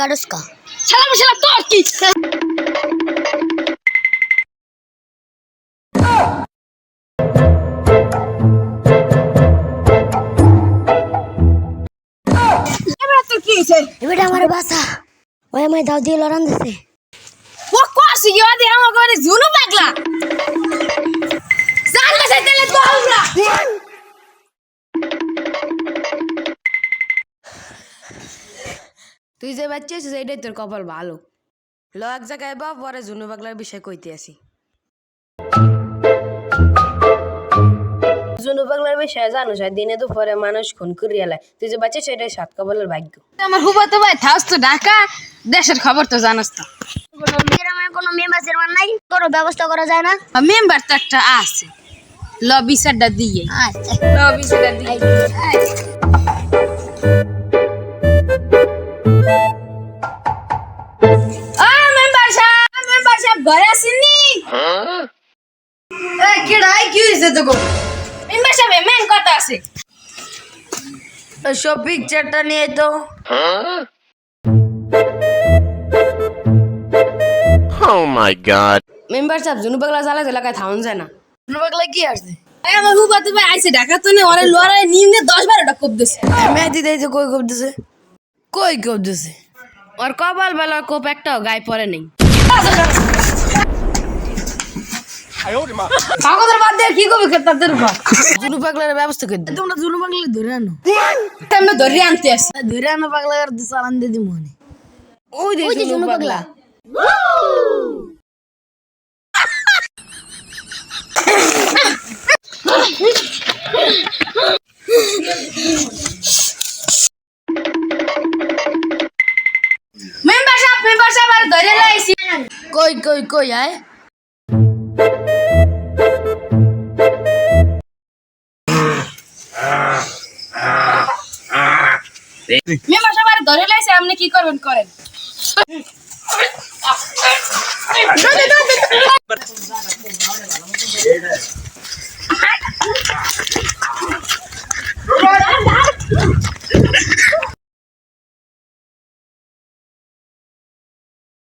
কারুস্কা শালা শালা তোর কি? এবার তোর কি এবারে আমার বাসা। ওই আমায় দাও দিয়ে লড়ান দিছে। ও কোসি ইয়া দে আমার তুই যে বাচ্চাছিস এটাই তোর কপাল ভালো। ল এক জায়গায় বা পরে জুনু পাগলার বিষয় কইতে আসি। জুনু পাগলার বিষয়ে জানো দিনে দুপুরে মানুষ খুন করিয়া লাই তুই যে বাচ্চা সেটাই সাত কপালের ভাগ্য। আমার হুবা তো ভাই থাস তো ঢাকা দেশের খবর তো জানাস তো। গ্রামের কোনো মেম্বার চেয়ারম্যান নাই কোনো ব্যবস্থা করা যায় না। মেম্বার তো একটা আছে। ল বিচারটা দিয়ে। আচ্ছা। ল বিচারটা দিয়ে। কেডাই কি হয়েছে তোকে? মেম্বার সাহেব মেন কথা আছে। সব পিকচারটা নিয়ে তো। Oh my god. মেম্বার সাহেব জুনু পাগলা চালাতে এলাকায় থাউন যায় না। জুনু পাগলা কি আসছে? এই আমার হুবা তো ভাই আইছে ঢাকা তো নে ওরে নিম্নে কোপ দিছে। মেহেদি কই কোপ দিছে? কই কোপ দিছে? ওর কপাল বেলার কোপ একটাও গায়ে পড়ে নেই। কাগজের বাদ দিয়ে কি করবি তাদের উপর জুনু পাগলার ব্যবস্থা করে দে তোমরা জুনু পাগলা ধরে আনো। আমরা ধরে আনতে আসি। ধরে আনো পাগলার চালান দিয়ে দিব মনে ওই যে পাগলা মেম্বার সাহেব মেম্বার সাহেব আর ধরে লাইছি। কই কই কই আয়। মেম্বার বাড়ি ধরে লাইছে আপনি কি করবেন করেন।